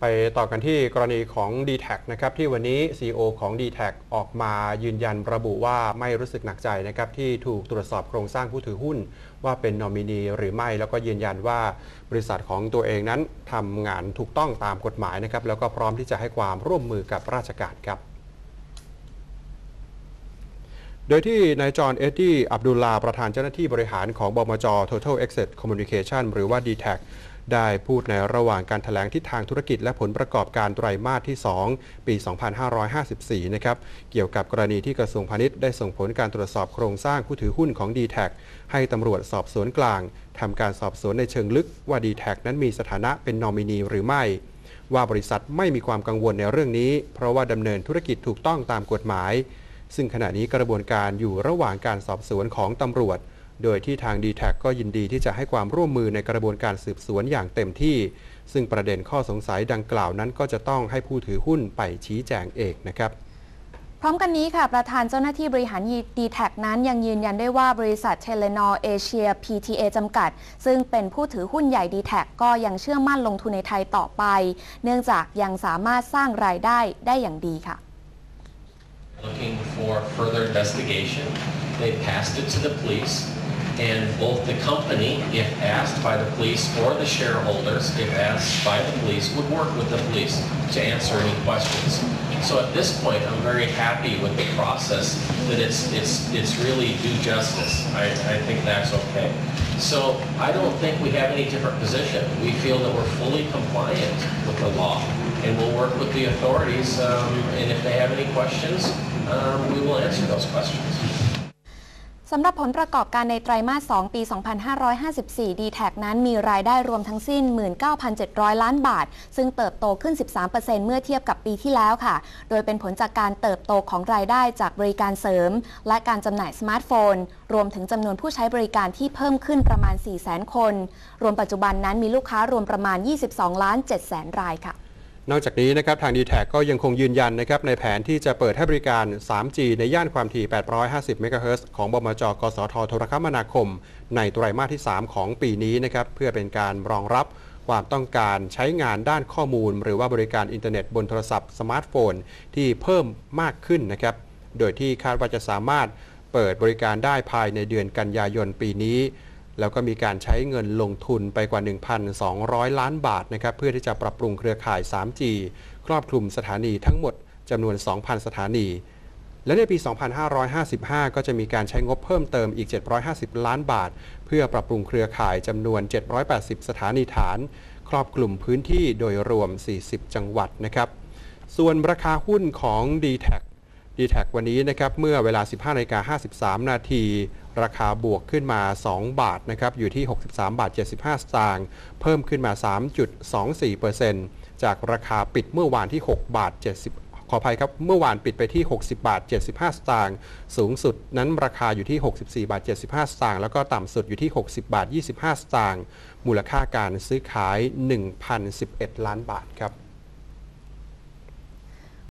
ไปต่อกันที่กรณีของ d t แทนะครับที่วันนี้ CEO ของ d t แทออกมายืนยันระบุว่าไม่รู้สึกหนักใจนะครับที่ถูกตรวจสอบโครงสร้างผู้ถือหุ้น ว่าเป็นนอมินีหรือไม่แล้วก็ยืนยันว่าบริษัทของตัวเองนั้นทำงานถูกต้องตามกฎหมายนะครับแล้วก็พร้อมที่จะให้ความร่วมมือกับราชการครับโดยที่นายจอห์นเอ็ดดี้อับดุลลาประธานเจ้าหน้าที่บริหารของบมจ Total Asset Communication หรือว่า d t แท ได้พูดในระหว่างการถแถลงทิศทางธุรกิจและผลประกอบการไตรมาสที่ 2 ปี 2554 นะครับ เกี่ยวกับกรณีที่กระทรวงพาณิชย์ได้ส่งผลการตรวจสอบโครงสร้างผู้ถือหุ้นของ d t แทให้ตำรวจสอบสวนกลางทำการสอบสวนในเชิงลึกว่า d t แทนั้นมีสถานะเป็นนอมินีหรือไม่ ว่าบริษัทไม่มีความกังวลในเรื่องนี้ เพราะว่าดำเนินธุรกิจถูกต้องตามกฎหมาย ซึ่งขณะนี้กระบวนการอยู่ระหว่างการสอบสวนของตำรวจ โดยที่ทาง d t แทก็ยินดีที่จะให้ความร่วมมือในกระบวนการสืบสวนอย่างเต็มที่ ซึ่งประเด็นข้อสงสัยดังกล่าวนั้น ก็จะต้องให้ผู้ถือหุ้นไปชี้แจงเองนะครับพร้อมกันนี้ค่ะ ประธานเจ้าหน้าที่บริหารดีแท็นั้นยังยืนยันได้ว่าบริษัทเทเลนอเอเชีย PTA จำกัด ซึ่งเป็นผู้ถือหุ้นใหญ่ดีแท็ก็ยังเชื่อมั่นลงทุนในไทยต่อไป เนื่องจากยังสามารถสร้างรายได้ได้อย่างดีค่ะ looking for further investigation. They passed it to the police. And both the company, if asked by the police, or the shareholders, if asked by the police, would work with the police to answer any questions. So at this point, I'm very happy with the process that it's it's it's really due justice. I, I think that's okay. So I don't think we have any different position. We feel that we're fully compliant with the law, and we'll work with the authorities. Um, and if they have any questions, um, we will answer those questions. สำหรับผลประกอบการในไตรมาส 2 ปี 2554 d t แทนั้นมีรายได้รวมทั้งสิ้น 19,700 ล้านบาท ซึ่งเติบโตขึ้น 13%เมื่อเทียบกับปีที่แล้วค่ะ โดยเป็นผลจากการเติบโตของรายได้จากบริการเสริม และการจำหน่ายสมาร์ทโฟน รวมถึงจำนวนผู้ใช้บริการที่เพิ่มขึ้นประมาณ 400,000 คน รวมปัจจุบันนั้นมีลูกค้ารวมประมาณ 22 ล้าน7แสนรายค่ะ นอกจากนี้นะครับทาง d t แทก็ยังคงยืนยันนะครับในแผนที่จะเปิดให้บริการ 3G ในย่านความถี่ 850 เมกะเฮิรตซ์ของบมจ กสทโทรคมนาคม ในไตรมาสที่ 3 ของปีนี้นะครับเพื่อเป็นการรองรับความต้องการใช้งานด้านข้อมูล หรือว่าบริการอินเทอร์เน็ตบนโทรศัพท์สมาร์ทโฟน ที่เพิ่มมากขึ้นนะครับโดยที่คาดว่าจะสามารถเปิดบริการได้ภายในเดือนกันยายนปีนี้ แล้วก็มีการใช้เงินลงทุนไปกว่า 1,200 ล้านบาทนะครับเพื่อที่จะปรับปรุงเครือข่าย 3G ครอบคลุมสถานีทั้งหมดจำนวน 2,000 สถานี และในปี 2555 ก็จะมีการใช้งบเพิ่มเติมอีก 750 ล้านบาท เพื่อปรับปรุงเครือข่ายจำนวน 780 สถานีฐาน ครอบคลุมพื้นที่โดยรวม 40 จังหวัดนะครับ ส่วนราคาหุ้นของ d t แท d t แทวันนี้นะครับเมื่อเวลา 15นาฬิกา53 นาที ราคาบวกขึ้นมา 2 บาทนะครับอยู่ที่ 63 บาท 75 สตางค์เพิ่มขึ้นมา 3.24%จากราคาปิดเมื่อวานที่ 6 บาท 70ขออภัยครับ เมื่อวานปิดไปที่ 60 บาท 75 สตางค์ สูงสุดนั้นราคาอยู่ที่ 64 บาท 75 สตางค์ แล้วก็ต่ำสุดอยู่ที่ 60 บาท 25 สตางค์ มูลค่าการซื้อขาย 1,011 ล้านบาทครับ